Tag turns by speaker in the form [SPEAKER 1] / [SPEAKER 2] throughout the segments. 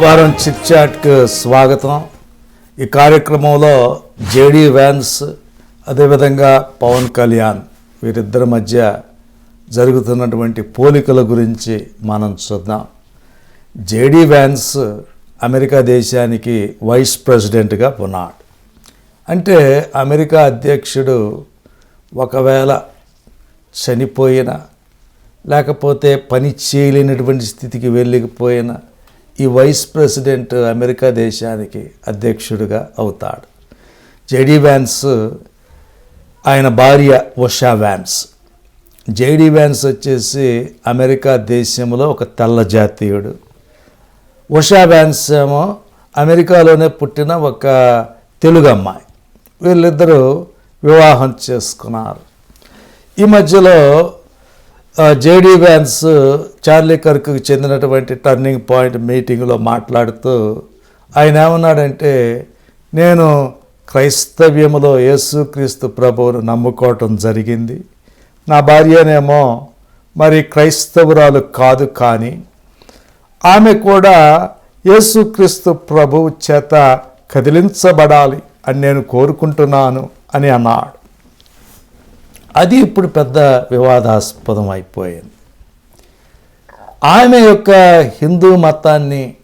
[SPEAKER 1] వారం చిట్చాట్కు స్వాగతం. ఈ కార్యక్రమంలో జేడి వ్యాన్స్ అదేవిధంగా పవన్ కళ్యాణ్ వీరిద్దరి మధ్య జరుగుతున్నటువంటి పోలికల గురించి మనం చూద్దాం. జేడి వ్యాన్స్ అమెరికా దేశానికి వైస్ ప్రెసిడెంట్గా ఉన్నాడు అంటే అమెరికా అధ్యక్షుడు ఒకవేళ చనిపోయిన లేకపోతే పని చేయలేనటువంటి స్థితికి వెళ్ళకపోయిన ఈ వైస్ ప్రెసిడెంట్ అమెరికా దేశానికి అధ్యక్షుడిగా అవుతాడు. జేడీ వ్యాన్స్ ఆయన భార్య ఉషా వ్యాన్స్. జేడీ వ్యాన్స్ వచ్చేసి అమెరికా దేశంలో ఒక తెల్ల జాతీయుడు. ఉషా వ్యాన్స్ ఏమో అమెరికాలోనే పుట్టిన ఒక తెలుగు అమ్మాయి. వీళ్ళిద్దరూ వివాహం చేసుకున్నారు. ఈ మధ్యలో జేడీ వ్యాన్స్ చార్లీ కర్క్కి చెందినటువంటి టర్నింగ్ పాయింట్ మీటింగ్లో మాట్లాడుతూ ఆయన ఏమన్నాడంటే నేను క్రైస్తవ్యములో యేసుక్రీస్తు ప్రభువును నమ్ముకోవటం జరిగింది. నా భార్యనేమో మరి క్రైస్తవురాలు కాదు కానీ ఆమె కూడా యేసుక్రీస్తు ప్రభువు చేత కదిలించబడాలి అని నేను కోరుకుంటున్నాను అని అన్నాడు. అది ఇప్పుడు పెద్ద వివాదాస్పదం అయిపోయింది. ఆమె యొక్క హిందూ మతాన్ని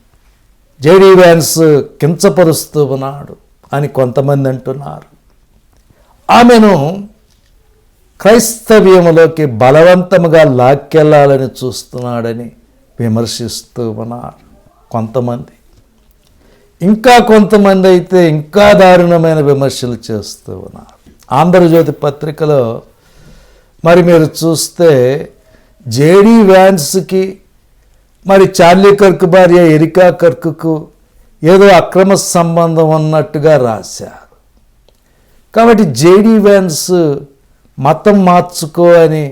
[SPEAKER 1] జేడీ వ్యాన్స్ కించపరుస్తూ ఉన్నాడు అని కొంతమంది అంటున్నారు. ఆమెను క్రైస్తవ్యములోకి బలవంతముగా లాక్కెళ్ళాలని చూస్తున్నాడని విమర్శిస్తూ ఉన్నారు కొంతమంది. ఇంకా కొంతమంది అయితే ఇంకా దారుణమైన విమర్శలు చేస్తూ ఉన్నారు. ఆంధ్రజ్యోతి పత్రికలో మరి మీరు చూస్తే జేడీ వ్యాన్స్కి మరి చార్లీ కర్క్ భార్య ఎరికా కర్క్కు ఏదో అక్రమ సంబంధం ఉన్నట్టుగా రాశారు. కాబట్టి జేడీ వ్యాన్స్ మతం మార్చుకో అని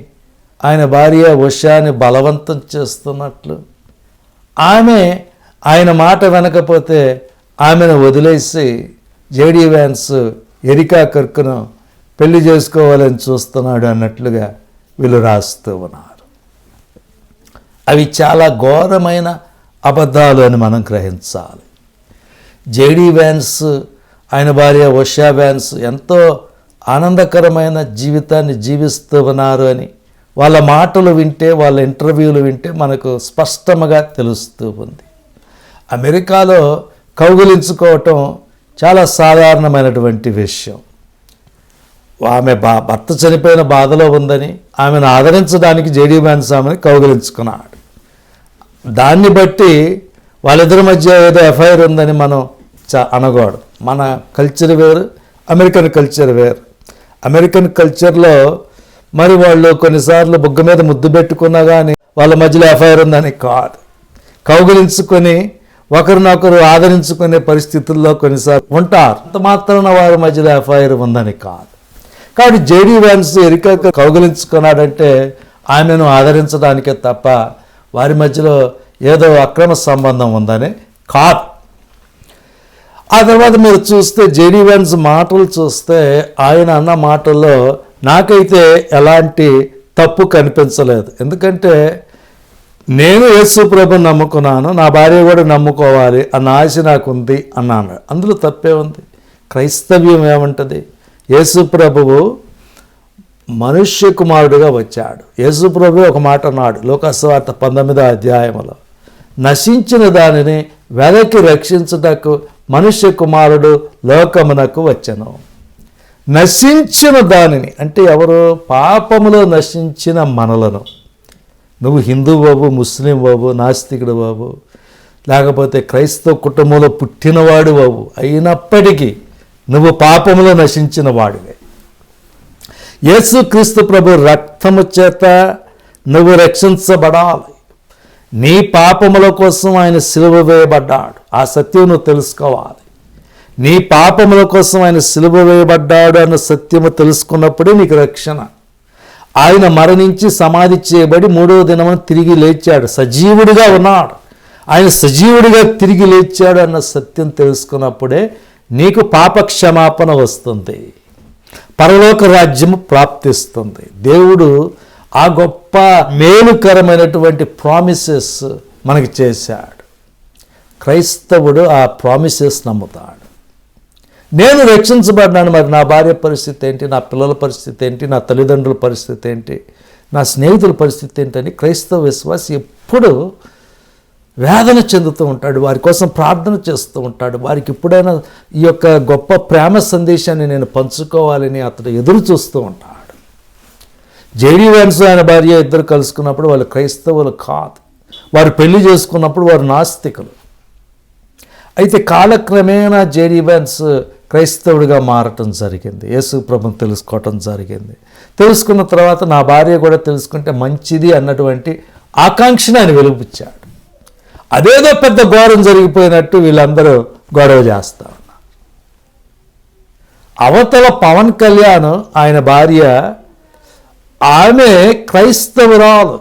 [SPEAKER 1] ఆయన భార్య ఉషాని బలవంతం చేస్తున్నట్లు ఆమె ఆయన మాట వినకపోతే ఆమెను వదిలేసి జేడీ వ్యాన్స్ ఎరికా కర్కును పెళ్ళి చేసుకోవాలని చూస్తున్నాడు అన్నట్లుగా వీళ్ళు రాస్తూ ఉన్నారు. అవి చాలా ఘోరమైన అబద్ధాలు అని మనం గ్రహించాలి. జేడీ వ్యాన్స్ ఆయన భార్య ఉషా వ్యాన్స్ ఎంతో ఆనందకరమైన జీవితాన్ని జీవిస్తూ ఉన్నారు అని వాళ్ళ మాటలు వింటే వాళ్ళ ఇంటర్వ్యూలు వింటే మనకు స్పష్టంగా తెలుస్తూ ఉంది. అమెరికాలో కౌగులించుకోవటం చాలా సాధారణమైనటువంటి విషయం. ఆమె బా భర్త చనిపోయిన బాధలో ఉందని ఆమెను ఆదరించడానికి జేడీ వ్యాన్స్ ఆమెను కౌగిలించుకున్నాడు. దాన్ని బట్టి వాళ్ళిద్దరి మధ్య ఏదో ఎఫ్ఐఆర్ ఉందని మనం చ అనకూడదు. మన కల్చర్ వేరు అమెరికన్ కల్చర్ వేరు. అమెరికన్ కల్చర్లో మరి వాళ్ళు కొన్నిసార్లు బుగ్గ మీద ముద్దు పెట్టుకున్నా కానీ వాళ్ళ మధ్యలో ఎఫ్ఐఆర్ ఉందని కాదు. కౌగిలించుకొని ఒకరినొకరు ఆదరించుకునే పరిస్థితుల్లో కొన్నిసార్లు ఉంటారు. అంత మాత్రాన వారి మధ్యలో ఎఫ్ఐఆర్ ఉందని కాదు. కాబట్టి జేడీ వ్యాన్స్ ఎరిక కౌగిలించుకున్నాడంటే ఆమెను ఆదరించడానికే తప్ప వారి మధ్యలో ఏదో అక్రమ సంబంధం ఉందని కాదు. ఆ తర్వాత మీరు చూస్తే జేడీ వ్యాన్స్ మాటలు చూస్తే ఆయన అన్న మాటల్లో నాకైతే ఎలాంటి తప్పు కనిపించలేదు. ఎందుకంటే నేను యేసు ప్రభుని నమ్ముకున్నాను నా భార్య కూడా నమ్ముకోవాలి అన్న ఆశ నాకు ఉంది అన్నాను. అందులో తప్పే ఉంది. క్రైస్తవ్యం ఏమంటది? యేసు ప్రభువు మనుష్య కుమారుడుగా వచ్చాడు. యేసు ప్రభు ఒక మాట అన్నాడు లోకస్వార్త పంతొమ్మిదో అధ్యాయంలో నశించిన దానిని వెనక్కి రక్షించుటకు మనుష్య కుమారుడు లోకమునకు వచ్చను. నశించిన దానిని అంటే ఎవరు? పాపములో నశించిన మనలను. నువ్వు హిందూ బాబు ముస్లిం బాబు నాస్తికుడు బాబు లేకపోతే క్రైస్తవ కుటుంబంలో పుట్టినవాడు బాబు అయినప్పటికీ నువ్వు పాపములో నశించిన వాడివే. యేసుక్రీస్తు ప్రభు రక్తము చేత నువ్వు రక్షించబడాలి. నీ పాపముల కోసం ఆయన సిలువ వేయబడ్డాడు. ఆ సత్యం నువ్వు తెలుసుకోవాలి. నీ పాపముల కోసం ఆయన సిలువ వేయబడ్డాడు అన్న సత్యము తెలుసుకున్నప్పుడే నీకు రక్షణ. ఆయన మరణించి సమాధి చేయబడి మూడవ దినమున తిరిగి లేచాడు. సజీవుడిగా ఉన్నాడు. ఆయన సజీవుడిగా తిరిగి లేచాడు అన్న సత్యం తెలుసుకున్నప్పుడే నీకు పాప క్షమాపణ వస్తుంది. పరలోక రాజ్యము ప్రాప్తిస్తుంది. దేవుడు ఆ గొప్ప మేలుకరమైనటువంటి ప్రామిసెస్ మనకి చేశాడు. క్రైస్తవుడు ఆ ప్రామిసెస్ నమ్ముతాడు. నేను రక్షించబడ్డాను మరి నా భార్య పరిస్థితి ఏంటి? నా పిల్లల పరిస్థితి ఏంటి? నా తల్లిదండ్రుల పరిస్థితి ఏంటి? నా స్నేహితుల పరిస్థితి ఏంటని క్రైస్తవ విశ్వాసి ఎప్పుడు వేదన చెందుతూ ఉంటాడు వారి కోసం ప్రార్థన చేస్తూ ఉంటాడు. వారికి ఎప్పుడైనా ఈ యొక్క గొప్ప ప్రేమ సందేశాన్ని నేను పంచుకోవాలని అతడు ఎదురు చూస్తూ ఉంటాడు. జేడీ వ్యాన్స్ ఆయన భార్య ఇద్దరు కలుసుకున్నప్పుడు వాళ్ళు క్రైస్తవులు కాదు. వారు పెళ్ళి చేసుకున్నప్పుడు వారు నాస్తికులు. అయితే కాలక్రమేణా జేడీ వ్యాన్స్ క్రైస్తవుడిగా మారటం జరిగింది. యేసు ప్రభుని తెలుసుకోవటం జరిగింది. తెలుసుకున్న తర్వాత నా భార్య కూడా తెలుసుకుంటే మంచిది అన్నటువంటి ఆకాంక్షని ఆయన వెలుగుపుచ్చాడు అదేదో పెద్ద ఘోరం జరిగిపోయినట్టు వీళ్ళందరూ గొడవ చేస్తా ఉన్నారు. అవతల పవన్ కళ్యాణ్ ఆయన భార్య ఆమె క్రైస్తవురాలు.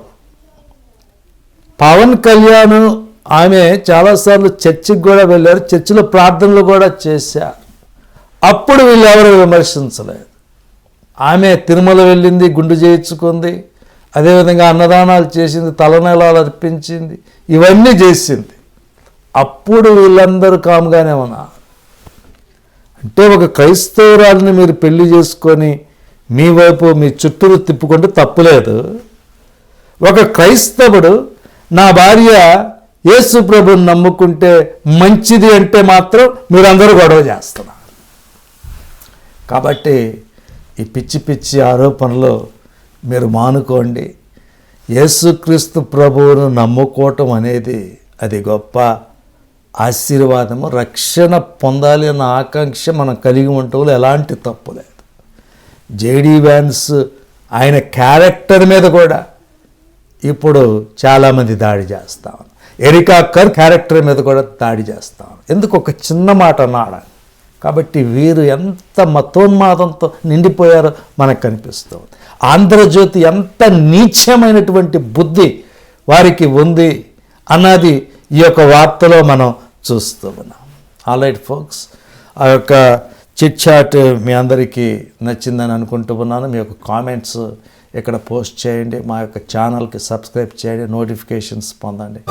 [SPEAKER 1] పవన్ కళ్యాణ్ ఆమె చాలాసార్లు చర్చికి కూడా వెళ్ళారు చర్చిలో ప్రార్థనలు కూడా చేశారు. అప్పుడు వీళ్ళు విమర్శించలేదు. ఆమె తిరుమల వెళ్ళింది గుండు చేయించుకుంది అదేవిధంగా అన్నదానాలు చేసింది తలనీలాలు అర్పించింది ఇవన్నీ చేసింది. అప్పుడు వీళ్ళందరూ కాముగానే ఉన్నారు. అంటే ఒక క్రైస్తవురాలని మీరు పెళ్ళి చేసుకొని మీ వైపు మీ చుట్టూరు తిప్పుకుంటే తప్పులేదు ఒక క్రైస్తవుడు నా భార్య యేసు ప్రభుని నమ్ముకుంటే మంచిది అంటే మాత్రం మీరందరూ గొడవ చేస్తున్నారు. కాబట్టి ఈ పిచ్చి పిచ్చి ఆరోపణలు మీరు మానుకోండి. యేసుక్రీస్తు ప్రభువును నమ్ముకోవటం అనేది అది గొప్ప ఆశీర్వాదము రక్షణ పొందాలి అన్న ఆకాంక్ష మనం కలిగి ఉండటంలో ఎలాంటి తప్పు లేదు. జేడీ వ్యాన్స్ ఆయన క్యారెక్టర్ మీద కూడా ఇప్పుడు చాలామంది దాడి చేస్తాం ఎరికా కర్ క్యారెక్టర్ మీద కూడా దాడి చేస్తాం ఎందుకు? ఒక చిన్న మాట అన్నాడు కాబట్టి వీరు ఎంత మతోన్మాదంతో నిండిపోయారో మనకు కనిపిస్తుంది. ఆంధ్రజ్యోతి ఎంత నీచమైనటువంటి బుద్ధి వారికి ఉంది అన్నది ఈ యొక్క వార్తలో మనం చూస్తూ ఉన్నాం. ఆల్రైట్ ఫోక్స్ ఆ యొక్క చిట్ చాట్ మీ అందరికీ నచ్చిందని అనుకుంటూ ఉన్నాను. మీ యొక్క కామెంట్స్ ఇక్కడ పోస్ట్ చేయండి. మా యొక్క ఛానల్కి సబ్స్క్రైబ్ చేయండి. నోటిఫికేషన్స్ పొందండి.